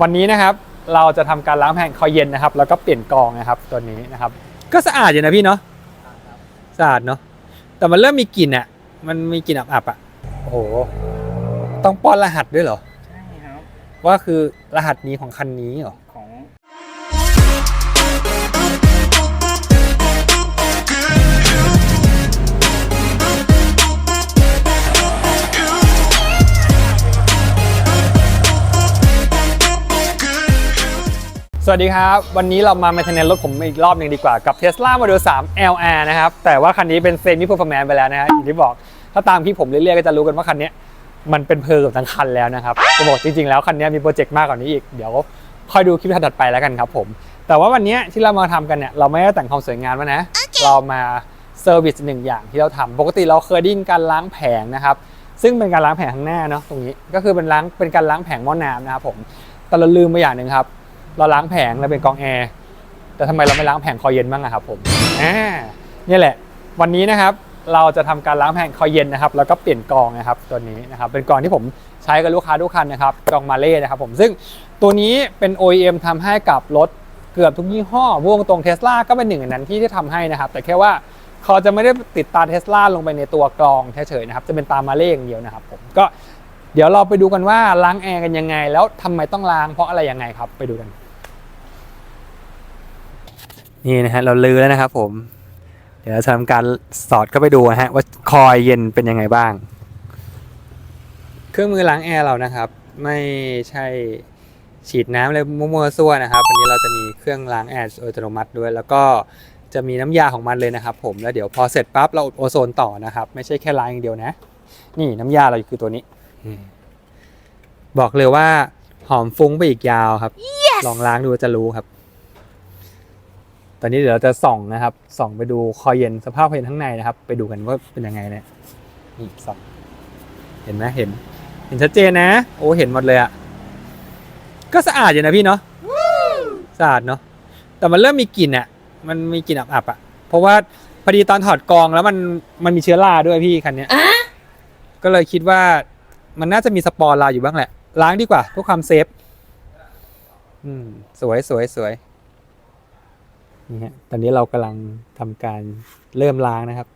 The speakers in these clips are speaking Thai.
วันนี้นะครับเราจะทำการล้างแผ่นคอยเย็นนะครับ แล้วก็เปลี่ยนกรองนะครับตัวนี้นะครับ ก็สะอาดอยู่นะพี่เนาะสะอาดเนาะแต่มันเริ่มมีกลิ่นอะมันมีกลิ่นอับๆอะโอ้โหต้องป้อนรหัสด้วยเหรอใช่ครับว่าคือรหัสนี้ของคันนี้เหรอของ วัสดีครับ วันนี้เรามา maintenance รถผมอีกรอบหนึ่งดีกว่ากับ Tesla Model 3 LR นะครับ แต่ว่าคันนี้เป็น semi performance ไปแล้วนะฮะอย่างที่บอก ถ้าตามที่ผมเรื่อยๆก็จะรู้กันว่าคันนี้มันเป็นเพลิงกับทั้งคันแล้วนะครับจะบอกจริงๆแล้วคันนี้มีโปรเจกต์มากกว่านี้อีก เดี๋ยวค่อยดูคลิปถัดๆไปแล้วกันครับผม แต่ว่าวันนี้ที่เรามาทำกันเนี่ยเราไม่ได้แต่งความสวยงามมานะ เรามาเซอร์วิสหนึ่งอย่างที่เราทำปกติเราเคยได้ยินการล้างแผงนะครับ ซึ่งเป็นการล้างแผงข้างหน้าเนาะตรงนี้ ก็คือเป็นล้างเป็นการล้างแผงหม้อน้ำนะครับผม แต่เราลืมไปอย่างหนึ่งครับ เราล้างแผงเราเป็นกองแอร์แต่ทำไมเราไม่ล้างแผงคอยเย็นบ้างอะครับผมอ่านี่แหละ วันนี้นะครับเราจะทำการล้างแผงคอยเย็นนะครับ แล้วก็เปลี่ยนกองนะครับตัวนี้นะครับ เป็นกองที่ผมใช้กับลูกค้าทุกคันนะครับกองมาเล่นะครับผมซึ่งตัวนี้เป็น OEM ทำให้กับรถเกือบทุกยี่ห้อวงตรงเทสลาก็เป็นหนึ่งในนั้นที่ที่ทำให้นะครับ แต่แค่ว่าเขาจะไม่ได้ติดตาเทสลาลงไปในตัวกรองเฉยๆนะครับ จะเป็นตามาเล่อย่างเดียวนะครับผมก็เดี๋ยวเราไปดูกันว่าล้างแอร์กันยังไง แล้วทำไมต้องล้างเพราะอะไรยังไงครับไปดูกัน นี่นะฮะเราลือแล้วนะครับผม เดี๋ยวเราจะทำการสอดเข้าไปดูนะฮะว่าคอยเย็นเป็นยังไงบ้าง เครื่องมือล้างแอร์เรานะครับ ไม่ใช่ฉีดน้ำเลยมั่วๆซั่วนะครับวันนี้เราจะมีเครื่องล้างแอร์อัตโนมัติด้วย แล้วก็จะมีน้ำยาของมันเลยนะครับ ผมแล้วเดี๋ยวพอเสร็จปั๊บเราอุดโอโซนต่อนะครับ ไม่ใช่แค่ล้างอย่างเดียวนะ นี่น้ำยาเราคือตัวนี้อืมบอกเลยว่าหอมฟุ้งไปอีกยาวครับลองล้างดูจะรู้ครับ ตอนนี้เดี๋ยวเราจะส่องนะครับ ส่องไปดูคอยเย็นสภาพคอยเย็นข้างในนะครับ ไปดูกันว่าเป็นยังไงเนี่ยนี่ส่องเห็นไหมเห็น เห็นชัดเจนนะ โอ้เห็นหมดเลยอะก็สะอาดอยู่นะพี่เนาะสะอาดเนาะแต่มันเริ่มมีกลิ่นอะมันมีกลิ่นอับๆอะเพราะว่าพอดีตอนถอดกรองแล้วมันมันมีเชื้อราด้วยพี่คันเนี้ยก็เลยคิดว่ามันน่าจะมีสปอร์ราอยู่บ้างแหละ ล้างดีกว่าเพื่อความเซฟอืมสวยสวยสวย นี่ฮะตอนนี้เรากำลังทำการเริ่มล้างนะครับ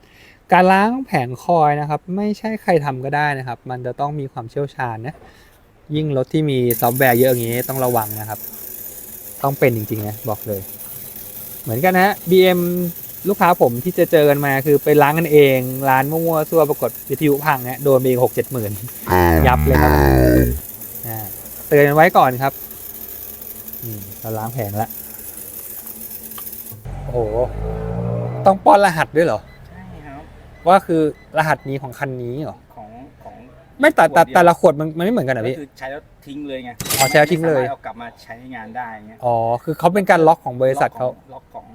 การล้างแผงคอยนะครับ ไม่ใช่ใครทำก็ได้นะครับ มันจะต้องมีความเชี่ยวชาญนะยิ่งรถที่มีซอฟต์แวร์เยอะอย่างนี้ต้องระวังนะครับ ต้องเป็นจริงๆนะบอกเลย เหมือนกันนะฮะ BM ลูกค้าผมที่จะเจอกันมาคือไปล้างกันเอง ร้านมั่วๆซั่วปรากฏวิทยุพังเนี่ยโดนไปอีกหกเจ็ดหมื่นยับเลยครับอ่าเตือนกันไว้ก่อนครับนี่เราล้างแผงแล้ว โอ้โห ต้องป้อนรหัสด้วยเหรอ ใช่ครับ ว่าคือรหัสนี้ของคันนี้เหรอ ของของไม่แต่แต่ขวดเดียวแต่ละขวดมันมันไม่เหมือนกันเหรอก็พี่ คือใช้แล้วทิ้งเลยไงอ๋อใช้แล้วทิ้งเลย ไม่สามารถเอากลับมาใช้งานได้เงี้ยอ๋อ คือเขาเป็นการล็อกของบริษัทเขาล็อกของ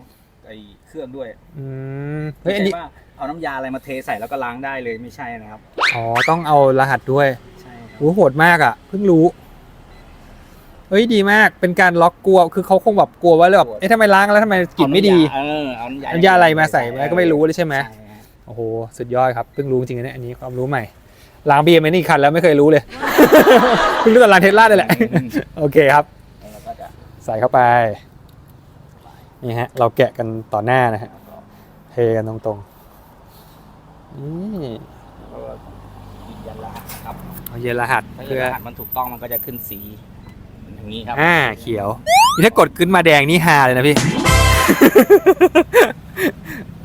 ไอ้เครื่องด้วยอืมเฮ้ยไม่อันใช่นี้ว่าเอาน้ำยาอะไรมาเทใส่แล้วก็ล้างได้เลยไม่ใช่นะครับ อ๋อ ต้องเอารหัสด้วยใช่ครับ โอ้โหโหดมากอะ เพิ่งรู้ เฮ้ยดีมากเป็นการล็อกกลัว คือเขาคงแบบกลัวว่าเลยแบบเอ๊ะทำไมล้างแล้วทำไมกลิ่นไม่ดีเออเอาน้ำยาน้ำยาอะไรมาใส่ไว้ก็ไม่รู้เลยใช่ไหมใช่ฮะโอ้โหสุดยอดครับเพิ่งรู้จริงๆนะเนี่ยอันนี้ความรู้ใหม่ล้างบีเอ็มนี่คันแล้วไม่เคยรู้เลยเพิ่งรู้แต่ล้างเทสลาได้แหละโอเคครับแล้วก็จะใส่เข้าไปนี่ฮะเราแกะกันต่อหน้านะฮะเทกันตรงๆนี่แล้วก็ยืนยันรหัสครับเอาเย็นรหัสถ้าเพื่อรหัสมันถูกต้องมันก็จะขึ้นสี อย่างนี้ครับอ่าเขียวนี่ถ้ากดขึ้นมาแดงนี่ฮาเลยนะพี่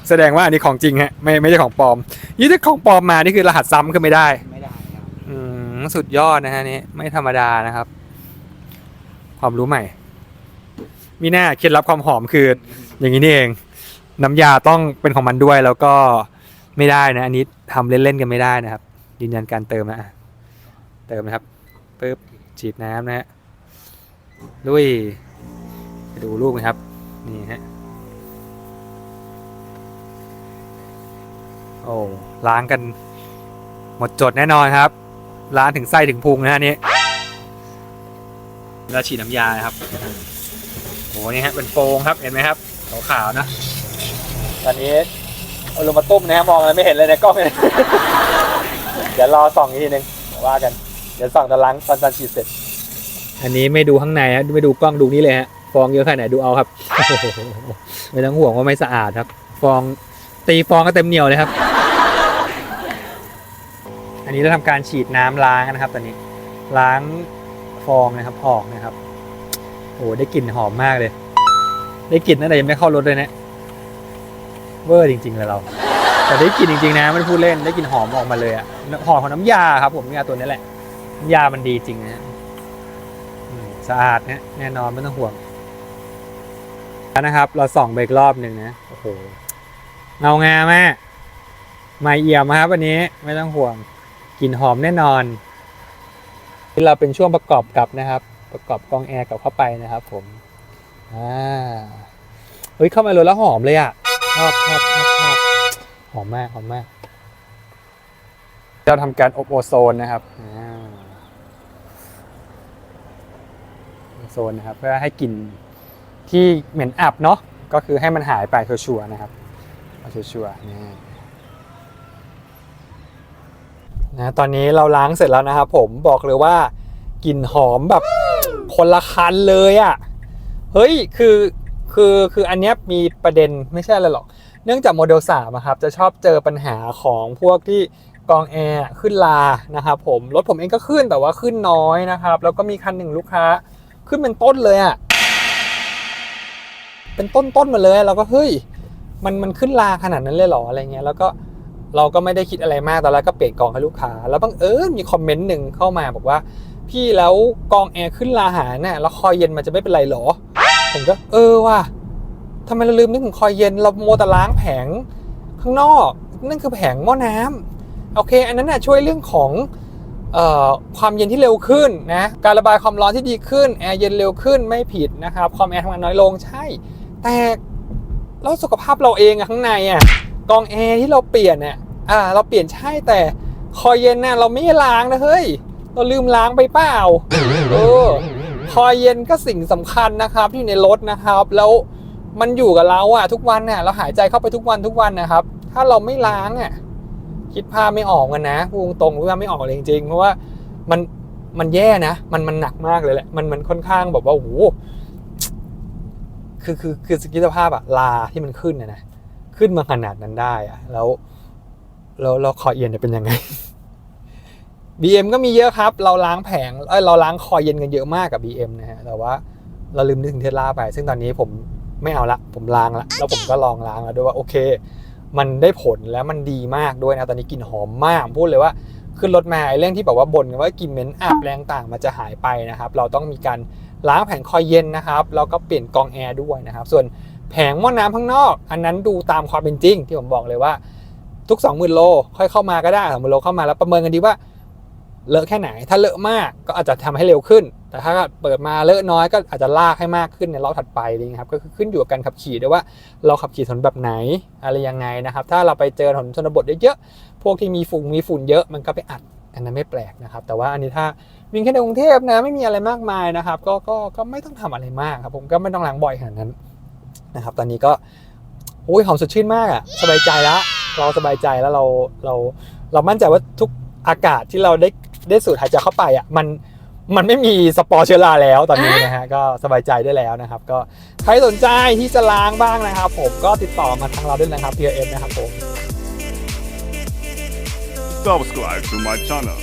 แสดงว่าอันนี้ของจริงฮะไม่ไม่ใช่ของปลอมนี่ถ้าของปลอมมานี่คือรหัสซ้ำขึ้นไม่ได้ ไม่ได้ครับอืมสุดยอดนะฮะนี่ไม่ธรรมดานะครับ ความรู้ใหม่ มีหน้าเคล็ดลับความหอมคือ อย่างนี้นี่เอง น้ำยาต้องเป็นของมันด้วยแล้วก็ไม่ได้นะ อันนี้ทำเล่นๆกันไม่ได้นะครับยืนยันการเติมนะอะเติมนะครับปึ๊บฉีดน้ำนะฮะ ลุยไปดูรูปนะครับ นี่ฮะ โอ้ล้างกัน หมดจดแน่นอนครับ ล้างถึงไส้ถึงพุงนะฮะนนี้แล้วฉีดน้ำยานะครับโอ้นี่ฮะเป็นโฟงครับเห็นไหมครับขาวๆนะ ตอนนี้เอาลงมาตุ้มนะฮะมองอะไรไม่เห็นเลยในกล้องเลยเดี๋ยวรอส่องอีกทีหนึงว่ากัน เดี๋ยวส่องตอนล้างตอนตอนฉีดเสร็จ อันนี้ไม่ดูข้างในฮะไม่ดูกล้องดูนี่เลยฮะฟองเยอะแค่ไหนดูเอาครับไม่ต้องห่วงว่าไม่สะอาดครับ ฟองตีฟองก็เต็มเหนียวเลยครับ อันนี้เราทำการฉีดน้ำล้างนะครับ ตอนนี้ล้างฟองนะครับออกนะครับโอ้ได้กลิ่นหอมมากเลย ได้กลิ่นนั่นแต่ยังไม่เข้ารถเลยนะเวอร์จริงๆเลยเรา แต่ได้กลิ่นจริงๆนะไม่ได้พูดเล่นได้กลิ่นหอมออกมาเลยอะหอมของน้ำยาครับ ผมน้ำยาตัวนี้แหละน้ำยามันดีจริงนะ สะอาดนะแน่นอนไม่ต้องห่วงแล้วนะครับ เราส่องไปอีกรอบหนึ่งนะโอ้โหเงางามมากไม่เอี่ยมครับวันนี้ไม่ต้องห่วงกลิ่นหอมแน่นอน ที่เราเป็นช่วงประกอบกับนะครับ ประกอบกองแอร์กับเข้าไปนะครับ ผมอ่าเฮ้ยเข้ามารถแล้วหอมเลยอะชอบชอบชอบชอบหอมมากหอมมากเราทำการอบโอโซนนะครับอ่า โซนนะครับ เพื่อให้กลิ่นที่เหม็นอับเนาะก็คือให้มันหายไปชัวร์ๆนะครับเชัวร์ๆนี่นะตอนนี้เราล้างเสร็จแล้วนะครับผมบอกเลยว่ากลิ่นหอมแบบคนละคันเลยอะ่ะเฮ้ยคือคือคืออันเนี้ยมีประเด็นไม่ใช่อะไรหรอก เนื่องจากโมเดล3อะครับจะชอบเจอปัญหาของพวกที่กองแอร์ขึ้นลานะครับผมรถผมเองก็ขึ้นแต่ว่าขึ้นน้อยนะครับ แล้วก็มีคันหนึ่งลูกค้า ขึ้นเป็นต้นเลยอะเป็นต้นต้นๆมาเลยเราก็เฮ้ย มันมันขึ้นลาขนาดนั้นเลยหรออะไรเงี้ย แล้วก็เราก็ไม่ได้คิดอะไรมากตอนแรกก็เปลี่ยนกองให้ลูกค้า แล้วบังเอิญมีคอมเมนต์หนึ่งเข้ามาบอกว่า พี่แล้วกองแอร์ขึ้นลาหารน่ะแล้วคอยเย็นมันจะไม่เป็นไรหรอ ผมก็ เออว่ะทำไมเราลืมนึกถึงคอยเย็นเราโมแต่ล้างแผงข้างนอก นั่นคือแผงหม้อน้ำโอเค อันนั้นน่ะช่วยเรื่องของ ความเย็นที่เร็วขึ้นนะการระบายความร้อนที่ดีขึ้นแอร์เย็นเร็วขึ้นไม่ผิดนะครับความแอร์ทำงานน้อยลงใช่ แต่แล้วสุขภาพเราเองอะข้างในอะกองแอร์ที่เราเปลี่ยนเนี่ยอ่า เราเปลี่ยนใช่แต่คอยเย็นน่ะเราไม่ล้างนะเฮ้ย เราลืมล้างไปเปล่าเออคอยเย็นก็สิ่งสำคัญนะครับที่อยู่ในรถนะครับ แล้วมันอยู่กับเราอะทุกวันเนี่ยเราหายใจเข้าไปทุกวันทุกวันนะครับ ถ้าเราไม่ล้างอะ คิดภาพไม่ออกกันนะพูดตรงๆว่าไม่ออกเลยจริงๆเพราะว่ามันมันแย่นะ มันมันหนักมากเลยแหละมันมันค่อนข้างแบบว่าโอ้โหคือคือคือสกิลภาพอะลาที่มันขึ้นนะนะขึ้นมาขนาดนั้นได้อะแล้วแล้วแล้วคอเอียนเนี่ยเป็นยังไง BM ก็มีเยอะครับ เราล้างแผงเอ้ยเราล้างคอยเย็นกันเยอะมากกับ BM นะฮะแต่ว่าเราลืมนึกถึงเทสลาไป ซึ่งตอนนี้ผมไม่เอาละ ผมล้างละ แล้วผมก็ลองล้างแล้วด้วยว่าโอเค มันได้ผลแล้วมันดีมากด้วยนะตอนนี้กลิ่นหอมมากพูดเลยว่าขึ้นรถมาไอ้เรื่องที่แบบว่าบ่นกันว่ากลิ่นเหม็นอับแรงต่างมันจะหายไปนะครับ เราต้องมีการล้างแผงคอยเย็นนะครับแล้วก็เปลี่ยนกองแอร์ด้วยนะครับ ส่วนแผงหม้อน้ำข้างนอก อันนั้นดูตามความเป็นจริงที่ผมบอกเลยว่าทุก 20,000โลค่อยเข้ามาก็ได้20,000โลเข้ามาแล้วประเมินกันดีว่า เลอะแค่ไหน ถ้าเลอะมากก็อาจจะทำให้เร็วขึ้น แต่ถ้าเปิดมาเลอะน้อยก็อาจจะลากให้มากขึ้นในรอบถัดไปอะไรเลยครับ ก็คือขึ้นอยู่กับการขับขี่ด้วยว่าเราขับขี่ถนนแบบไหนอะไรยังไงนะครับ ถ้าเราไปเจอถนนชนบทเยอะๆ พวกที่มีฝุ่นมีฝุ่นเยอะมันก็ไปอัดอันนั้นไม่แปลกนะครับ แต่ว่าอันนี้ถ้าวิ่งแค่ในกรุงเทพนะไม่มีอะไรมากมายนะครับ ก็ก็ก็ไม่ต้องทำอะไรมากครับ ผมก็ไม่ต้องล้างบ่อยขนาดนั้นนะครับ ตอนนี้ก็โอ้ยหอมสดชื่นมากอะสบายใจแล้ว เราสบายใจแล้วเราเราเรามั่นใจว่าทุกอากาศที่เราได้ ได้สูดหายใจเข้าไปอะมันมันไม่มีสปอร์เชื้อราแล้วตอนนี้นะฮะก็สบายใจได้แล้วนะครับ ก็ใครสนใจที่จะล้างบ้างนะครับ ผมก็ติดต่อมาทางเราด้วยนะครับ p m นะครับผม subscribe to my channel